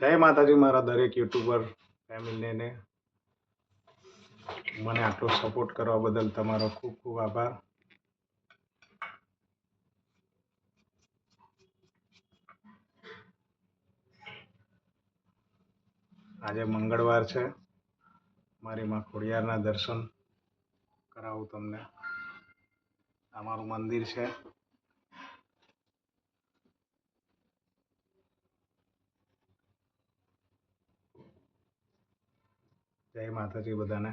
જય માતાજી મારા દરેક યુટ્યુબર, ફેમિલીને. મને આટલો સપોર્ટ કરવા બદલ તમારો ખૂબ ખૂબ આભાર. આજે મંગળવાર છે. મારી માં ખોડિયારના દર્શન કરાવું તમને. આ મારું મંદિર છે. જય માતાજી બધાને.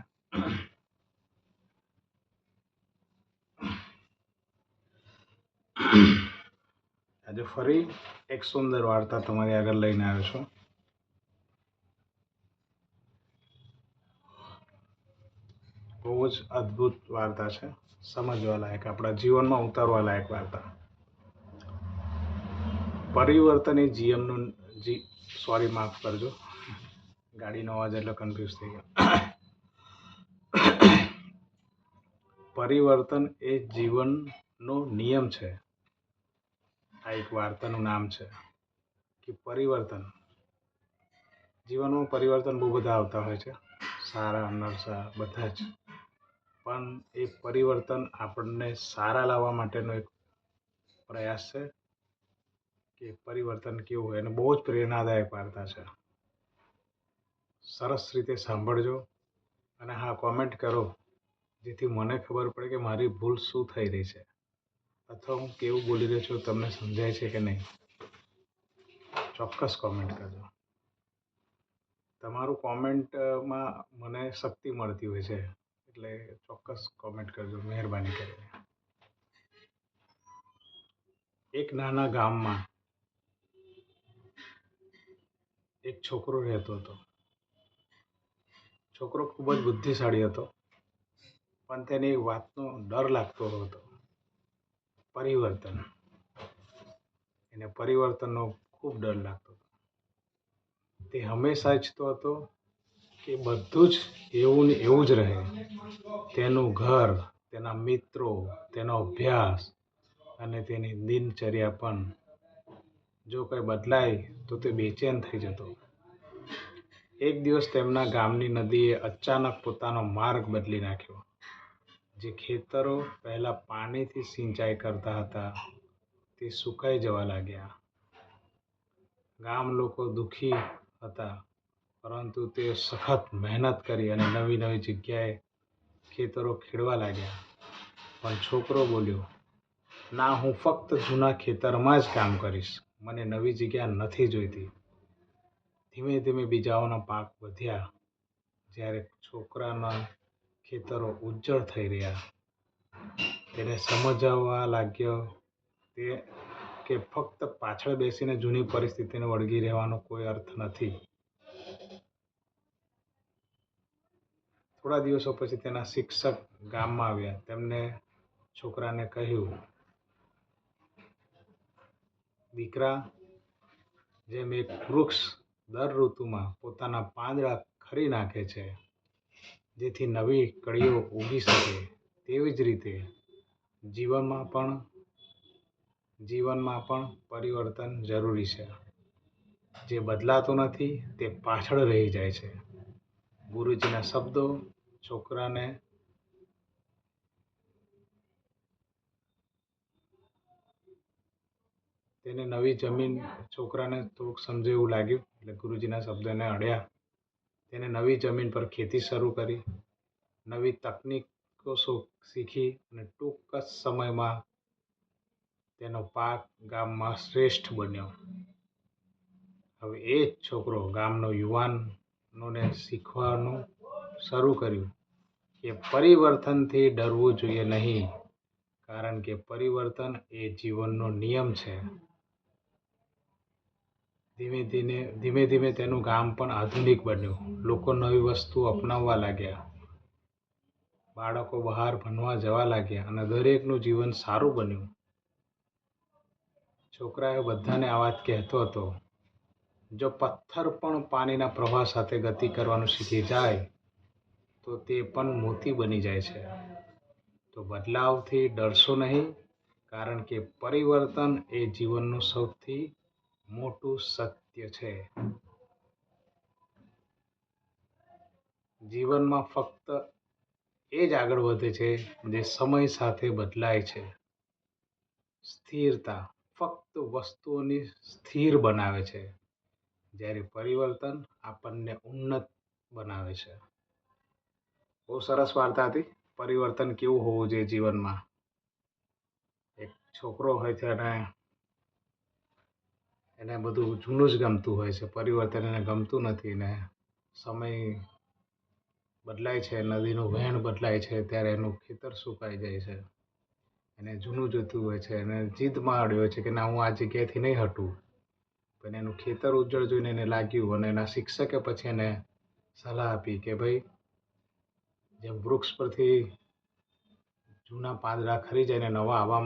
આજે ફરી એક સુંદર વાર્તા તમારી આગળ લઈને આવ્યો છું. બહુ જ અદ્ભુત વાર્તા છે. સમજવા લાયક, આપણા જીવનમાં ઉતારવા લાયક વાર્તા. પરિવર્તન એ જીવનનું જી, સોરી, માફ કરજો. ગાડીનો અવાજ એટલે કન્ફ્યુઝ થઈ ગયો. પરિવર્તન એ જીવનનો નિયમ છે. આ એક વાર્તાનું નામ છે કે પરિવર્તન. જીવનમાં પરિવર્તન બહુ બધા આવતા હોય છે. સારા, નરસા, બધા જ. પણ એ પરિવર્તન આપણને સારા લાવવા માટેનો એક પ્રયાસ છે કે પરિવર્તન કેવું હોય. અને બહુ જ પ્રેરણાદાયક વાર્તા છે. સરસ રીતે સાંભળજો અને હા કોમેન્ટ કરો, જેથી મને ખબર પડે કે મારી ભૂલ શું થઈ રહી છે. અથવા હું કેવું બોલી રહ્યો છું, તમને સમજાય છે કે નહીં? ચોક્કસ કોમેન્ટ કરજો. તમારું કોમેન્ટમાં મને શક્તિ મળતી હોય છે, એટલે ચોક્કસ કોમેન્ટ કરજો, મહેરબાની કરીને. એક નાના ગામમાં એક છોકરો રહેતો હતો. છોકરો ખૂબ જ બુદ્ધિશાળી હતો. પણ તેને એક વાતનો ડર લાગતો હતો. પરિવર્તન. એને પરિવર્તનનો ખૂબ ડર લાગતો હતો. તે હંમેશા ઈચ્છતો હતો કે બધું જ એવું ને એવું જ રહે. તેનું ઘર, તેના મિત્રો, તેનો અભ્યાસ અને તેની દિનચર્યા પણ જો કંઈ બદલાય તો તે બેચેન થઈ જતો. એક દિવસ તેમના ગામની નદીએ અચાનક પોતાનો માર્ગ બદલી નાખ્યો. જે ખેતરો પહેલાં પાણીથી સિંચાઈ કરતા હતા, તે સુકાઈ જવા લાગ્યા. ગામ લોકો દુઃખી હતા, પરંતુ તે સખત મહેનત કરી અને નવી નવી જગ્યાએ ખેતરો ખેડવા લાગ્યા. પણ છોકરો બોલ્યો, ના, હું ફક્ત જૂના ખેતરમાં જ કામ કરીશ. મને નવી જગ્યા નથી જોઈતી. ધીમે ધીમે બીજાઓના પાક વધ્યા. જ્યારે છોકરાના ખેતરો ઉજ્જળ થઈ રહ્યા. તેને સમજાવવા લાગ્યો તે કે ફક્ત પાછળ બેસીને જૂની પરિસ્થિતિને વળગી રહેવાનો કોઈ અર્થ નથી. થોડા દિવસો પછી તેના શિક્ષક ગામમાં આવ્યા. તેમને છોકરાને કહ્યું, દીકરા, જેમ એક વૃક્ષ દર ઋતુમાં પોતાના પાંદડા ખરી નાખે છે, જેથી નવી કળીઓ ઉગી શકે. તેવી જ રીતે જીવનમાં પણ જીવનમાં પણ પરિવર્તન જરૂરી છે. જે બદલાતું નથી, તે પાછળ રહી જાય છે. ગુરુજીના શબ્દો છોકરાને તેને નવી જમીન છોકરાને થોડુંક સમજે એવું લાગ્યું. એટલે ગુરુજીના શબ્દોને અડ્યા. તેને નવી જમીન પર ખેતી શરૂ કરી. નવી તકનીકો શીખી અને ટૂંક જ સમયમાં તેનો પાક ગામમાં શ્રેષ્ઠ બન્યો. હવે એ જ છોકરો ગામનો યુવાનોને શીખવાનું શરૂ કર્યું કે પરિવર્તનથી ડરવું જોઈએ નહીં. કારણ કે પરિવર્તન એ જીવનનો નિયમ છે. ધીમે ધીમે ધીમે ધીમે તેનું ગામ પણ આધુનિક બન્યું. લોકો નવી વસ્તુ અપનાવવા લાગ્યા. બાળકો બહાર ભણવા જવા લાગ્યા અને દરેકનું જીવન સારું બન્યું. છોકરાએ બધાને આ વાત કહેતો હતો, જો પથ્થર પણ પાણીના પ્રવાહ સાથે ગતિ કરવાનું શીખી જાય, તો તે પણ મોતી બની જાય છે. તો બદલાવથી ડરશો નહીં, કારણ કે પરિવર્તન એ જીવનનું સૌથી મોટું સત્ય છે. જીવનમાં ફક્ત એ જ આગળ વધે છે જે સમય સાથે બદલાય છે. સ્થિરતા ફક્ત વસ્તુઓની સ્થિર બનાવે છે, જ્યારે પરિવર્તન આપણને ઉન્નત બનાવે છે. બહુ સરસ વાર્તા હતી. પરિવર્તન કેવું હોવું જોઈએ જીવનમાં? એક છોકરો હોય છે અને એને બધું જૂનું જ ગમતું હોય છે, પરિવર્તન એને ગમતું નથી ને સમય બદલાય છે, નદીનું વહેણ બદલાય છે, ત્યારે એનું ખેતર સુકાઈ જાય છે. એને જૂનું જોઈતું હોય છે, એને જીદમાં અડ્યો હોય છે કે ના, હું આ જગ્યાએથી નહીં હટું. પણ એનું ખેતર ઉજ્જળ જોઈને એને લાગ્યું અને એના શિક્ષકે પછી એને સલાહ આપી કે ભાઈ, જેમ વૃક્ષ પરથી જૂના પાંદડા ખરી જાય ને નવા આવવા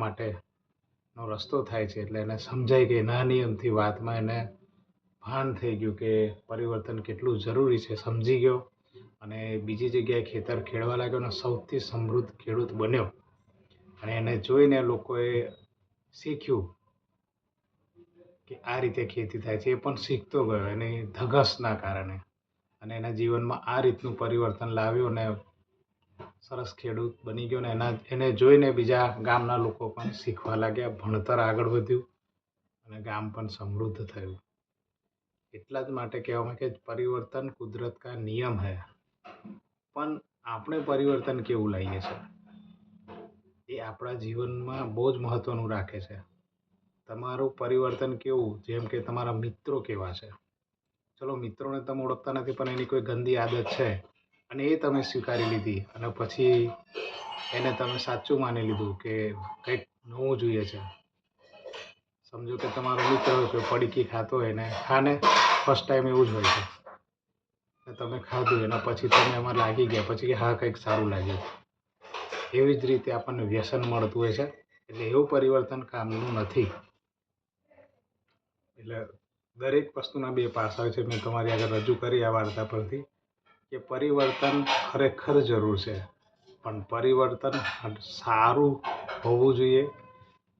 માટેનો રસ્તો થાય છે એટલે એને સમજાય કે ના નિયમથી વાતમાં એને ભાન થઈ ગયું કે પરિવર્તન કેટલું જરૂરી છે, સમજી ગયો. અને બીજી જગ્યાએ ખેતર ખેડવા લાગ્યો અને સૌથી સમૃદ્ધ ખેડૂત બન્યો. અને એને જોઈને લોકોએ શીખ્યું કે આ રીતે ખેતી થાય છે, એ પણ શીખતો ગયો એની ધગસના કારણે. અને એના જીવનમાં આ રીતનું પરિવર્તન લાવ્યું અને સરસ ખેડૂત બની ગયો ને એના એને જોઈને બીજા ગામના લોકો પણ શીખવા લાગ્યા. ભણતર આગળ વધ્યું અને ગામ પણ સમૃદ્ધ થયું. એટલા જ માટે કહેવામાં કે પરિવર્તન કુદરત કા નિયમ હૈ. પણ આપણે પરિવર્તન કેવું લાવીએ છીએ? એ આપણા જીવનમાં બહુ જ મહત્ત્વનું રાખે છે. તમારું પરિવર્તન કેવું? જેમ કે તમારા મિત્રો કેવા છે? ચલો, મિત્રોને તમે ઓળખતા નથી, પણ એની કોઈ ગંદી આદત છે? અને એ તમે સ્વીકારી લીધી. અને પછી એને તમે સાચું માની લીધું કે કંઈક નવું જોઈએ છે. સમજો કે તમારો મિત્ર હોય કે પડીકી ખાતો હોય ને, ખાને ફર્સ્ટ ટાઈમ એવું જ હોય છે. તમે ખાધું એના પછી તમે એમાં લાગી ગયા, પછી કે હા, કંઈક સારું લાગ્યું. એવી જ રીતે આપણને વ્યસન મળતું હોય છે. એટલે એવું પરિવર્તન કામનું નથી. એટલે દરેક વસ્તુના બે પાસા હોય છે. મેં તમારી આગળ રજૂ કરી આ વાર્તા પરથી. કે પરિવર્તન ખરેખર જરૂર છે. પણ પરિવર્તન સારું હોવું જોઈએ.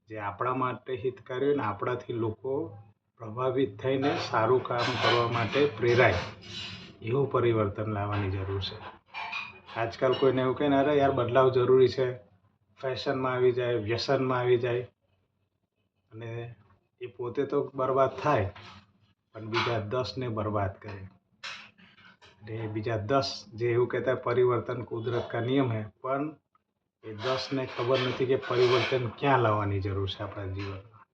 જે આપણા માટે હિતકારી હોય ને આપણાથી લોકો પ્રભાવિત થઈને સારું કામ કરવા માટે પ્રેરાય. એવું પરિવર્તન લાવવાની જરૂર છે. આજકાલ કોઈને એવું કહે ને અરે યાર, બદલાવ જરૂરી છે. ફેશનમાં આવી જાય, વ્યસનમાં આવી જાય. અને એ પોતે તો બરબાદ થાય. પણ બીજા દસને બરબાદ કરે. એટલે બીજા દસ જે એવું કહેતા પરિવર્તન કુદરત કા નિયમ હે, પણ એ દસને ખબર નથી કે પરિવર્તન ક્યાં લાવવાની જરૂર છે આપણા જીવનમાં.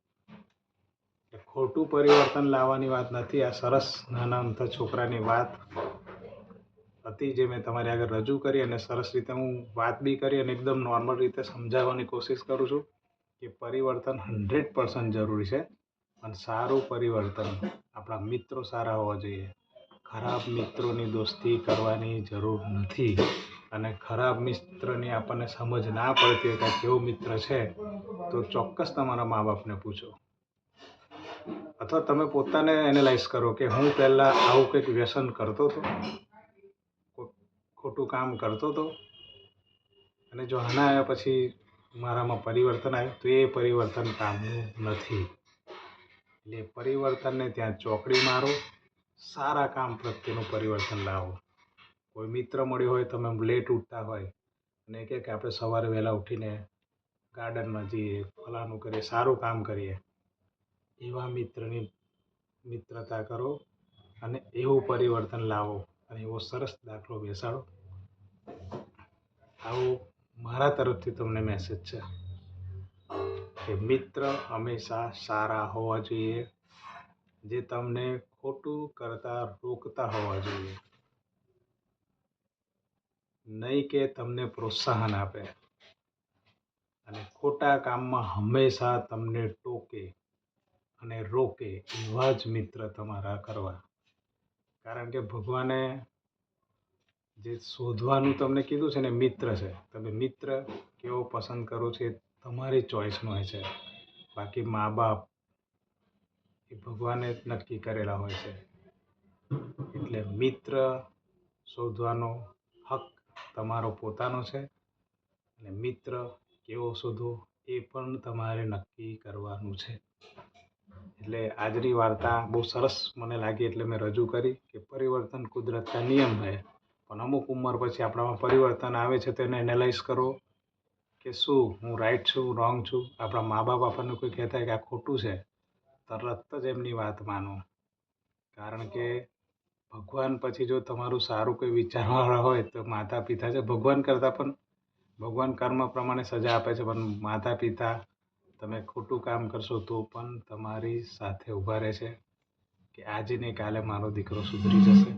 ખોટું પરિવર્તન લાવવાની વાત નથી, આ સરસ નાના અમથા છોકરાની વાત હતી જે મેં તમારી આગળ રજૂ કરી અને સરસ રીતે હું વાત બી કરી અને એકદમ નોર્મલ રીતે સમજાવવાની કોશિશ કરું છું કે પરિવર્તન હંડ્રેડ પર્સન્ટ જરૂરી છે પણ સારું પરિવર્તન આપણા મિત્રો સારા હોવા જોઈએ. ખરાબ મિત્રોની દોસ્તી કરવાની જરૂર નથી અને ખરાબ મિત્રની આપણને સમજ ના પડતી હોય કે કેવો મિત્ર છે, તો ચોક્કસ તમારા મા બાપને પૂછો. અથવા તમે પોતાને એનાલાઇઝ કરો કે હું પહેલાં આવું કંઈક વ્યસન કરતો હતો ખોટું કામ કરતો હતો, અને જો આના આવ્યા પછી મારામાં પરિવર્તન આવ્યું, તો એ પરિવર્તન કામનું નથી. એટલે પરિવર્તનને ત્યાં ચોકડી મારો સારા કામ પ્રત્યેનું પરિવર્તન લાવો. કોઈ મિત્ર મળ્યો હોય, તમે લેટ ઉઠતા હોય અને કહે કે આપણે સવારે વહેલા ઉઠીને ગાર્ડનમાં જઈએ, ફલાણું કરીએ, સારું કામ કરીએ, એવા મિત્રની મિત્રતા કરો અને એવું પરિવર્તન લાવો અને એવો સરસ દાખલો બેસાડો. આવો મારા તરફથી તમને મેસેજ છે કે મિત્ર હંમેશા સારા હોવા જોઈએ. જે તમને ખોટું કરતા રોકતા હોવા જોઈએ. નહીં કે તમને પ્રોત્સાહન આપે. અને ખોટા કામમાં હંમેશા તમને ટોકે અને રોકે એવા જ મિત્ર તમારા કરવા. કારણ કે ભગવાને જે શોધવાનું તમને કીધું છે ને મિત્ર છે, તમે મિત્ર કેવો પસંદ કરો છો એ તમારી ચોઈસનો હોય છે. બાકી મા બાપ એ ભગવાને જ નક્કી કરેલા હોય છે. એટલે મિત્ર શોધવાનો હક તમારો પોતાનો છે. અને મિત્ર કેવો શોધવો એ પણ તમારે નક્કી કરવાનું છે. એટલે આજની વાર્તા બહુ સરસ મને લાગી એટલે મેં રજૂ કરી કે પરિવર્તન કુદરતના નિયમ છે. પણ અમુક ઉંમર પછી આપણામાં પરિવર્તન આવે છે તેને એનાલાઇઝ કરો કે શું હું રાઈટ છું રોંગ છું? આપણા મા બાપ આપણને કોઈ કહેતા હોય કે આ ખોટું છે. તરત જ એમની વાત માનો. કારણ કે ભગવાન પછી જો તમારું સારું કોઈ વિચારવાવાળા હોય તો માતા પિતા છે ભગવાન કરતાં પણ ભગવાન કર્મ પ્રમાણે સજા આપે છે પણ માતા પિતા તમે ખોટું કામ કરશો તો પણ તમારી સાથે ઊભા રહે છે કે આજે ને કાલે મારો દીકરો સુધરી જશે.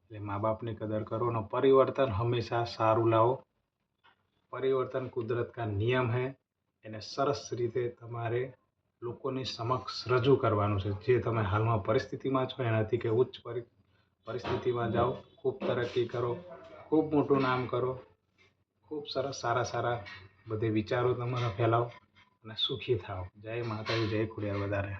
એટલે મા બાપની કદર કરો અને પરિવર્તન હંમેશા સારું લાવો. પરિવર્તન કુદરત કા નિયમ હૈ એને સરસ રીતે તમારે લોકોની સમક્ષ રજૂ કરવાનું છે. જે તમે હાલમાં પરિસ્થિતિમાં છો, એનાથી કે ઉચ્ચ પરી, પરિસ્થિતિમાં જાઓ, ખૂબ તરક્કી કરો, ખૂબ મોટું નામ કરો, ખૂબ સરસ સારા સારા બધે વિચારો તમારા ફેલાવો અને સુખી થાઓ. જય માતાજી, જય ખોડિયાર વધારે.